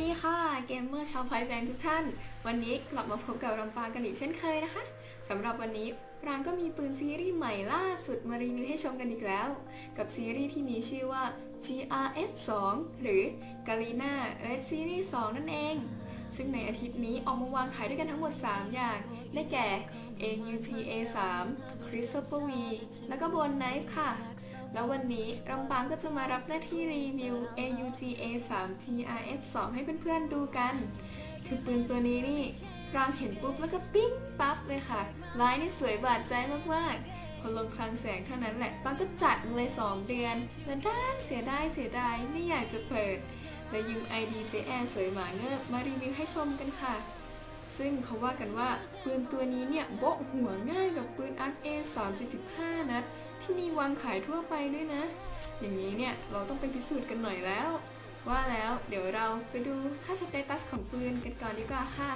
ดีค่ะเกมเมอร์ชาวไฟแบงทุกท่าน วันนี้กลับมาพบกับรำปางกันอีกเช่นเคยนะคะสำหรับวันนี้รางก็มีปืนซีรีส์ใหม่ล่าสุดมารีวิวให้ชมกันอีกแล้ว กับซีรีส์ที่มีชื่อว่า GRS 2หรือ g a l i n a Red Series 2 นั่นเอง ซึ่งในอาทิตย์นี้ออกมาวางขายด้วยกันทั้งหมด 3 อย่าง ได้แก่ AUG A3 Christopher V แล้วก็ Bone Knife ค่ะ แล้ววันนี้รำปางก็จะมารับหน้าที่รีวิว AUG A3 TRS 2ให้เพื่อนๆดูกัน คือปืนตัวนี้นี่รางเห็นปุ๊บแล้วก็ปิ๊งปั๊บเลยค่ะ ลายนี่สวยบาดใจมากๆ พอลงคลังแสงเท่านั้นแหละปังก็จัดเลย2เดือนแล้วด้านเสียดายเสียดายไม่อยากจะเปิดเลยยืม ID JA สวยหมาเงิบมารีวิวให้ชมกันค่ะ ซึ่งเขาว่ากันว่าปืนตัวนี้เนี่ยโบะหัวง่ายกับปืน ARC A3 45นัดที่มีวางขายทั่วไปด้วยนะ อย่างนี้เนี่ยเราต้องไปพิสูจน์กันหน่อยแล้ว ว่าแล้วเดี๋ยวเราไปดูค่าสเตตัสของปืนกันก่อนดีกว่าค่ะ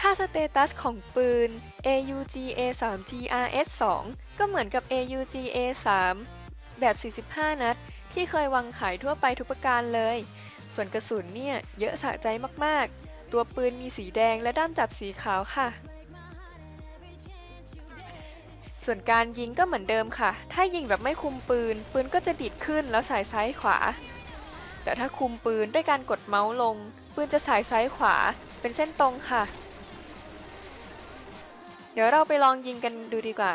ค่าสเตตัสของปืน AUG A3 TRS 2ก็เหมือนกับ AUG A3 แบบ 45 นัด ที่เคยวางขายทั่วไปทุกประการเลย ส่วนกระสุนเนี่ยเยอะสะใจมากๆ ตัวปืนมีสีแดงและด้ามจับสีขาวค่ะ ส่วนการยิงก็เหมือนเดิมค่ะ ถ้ายิงแบบไม่คุมปืน ปืนก็จะดิดขึ้นแล้วสายซ้ายขวา แต่ถ้าคุมปืนด้วยการกดเมาส์ลง ปืนจะสายซ้ายขวา เป็นเส้นตรงค่ะ เดี๋ยวเราไปลองยิงกันดูดีกว่า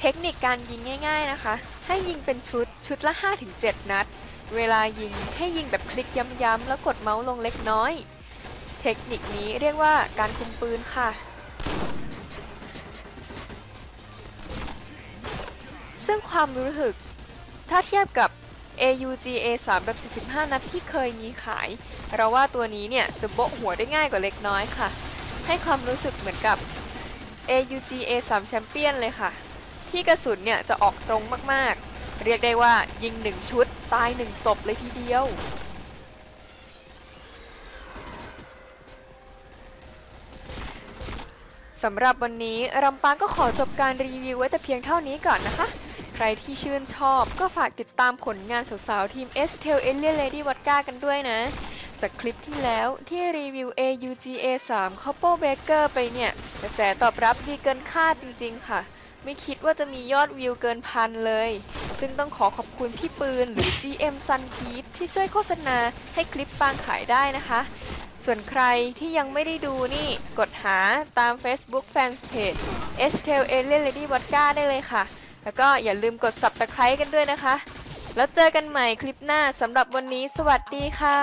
เทคนิคการยิงง่าย ๆนะคะ ให้ยิงเป็นชุดชุดละ 5-7 นัด เวลายิงให้ยิงแบบคลิกย้ำๆแล้วกดเมาส์ลงเล็กน้อย เทคนิคนี้เรียกว่าการคุมปืนค่ะ ซึ่งความรู้สึก ถ้าเทียบกับ AUG A3 แบบ 45 นัดที่เคยมีขาย เราว่าตัวนี้เนี่ยจะโบะหัวได้ง่ายกว่าเล็กน้อยค่ะ ให้ความรู้สึกเหมือนกับ AUG A3 Champion เลยค่ะ ที่กระสุนเนี่ยจะออกตรงมากๆ เรียกได้ว่ายิง1ชุดตาย1ศพเลยทีเดียวสำหรับวันนี้รำปางก็ขอจบการรีวิวไว้แต่เพียงเท่านี้ก่อนนะคะ ใครที่ชื่นชอบก็ฝากติดตามผลงานสาวๆทีม s t e l Alien Lady Vodka กันด้วยนะ จากคลิปที่แล้วที่รีวิว AUG A3 Couple Breaker ไปเนี่ย กระแสตอบรับดีเกินคาดจริงๆค่ะ ไม่คิดว่าจะมียอดวิวเกินพันเลย ซึ่งต้องขอขอบคุณพี่ปืนหรือ GM Sun Pete ที่ช่วยโฆษณาให้คลิปปางขายได้นะคะ ส่วนใครที่ยังไม่ได้ดูนี่กดหาตาม Facebook Fanpage s t e l Alien Lady Vodka ได้เลยค่ะ แล้วก็อย่าลืมกด Subscribe กันด้วยนะคะ แล้วเจอกันใหม่คลิปหน้าสำหรับวันนี้สวัสดีค่ะ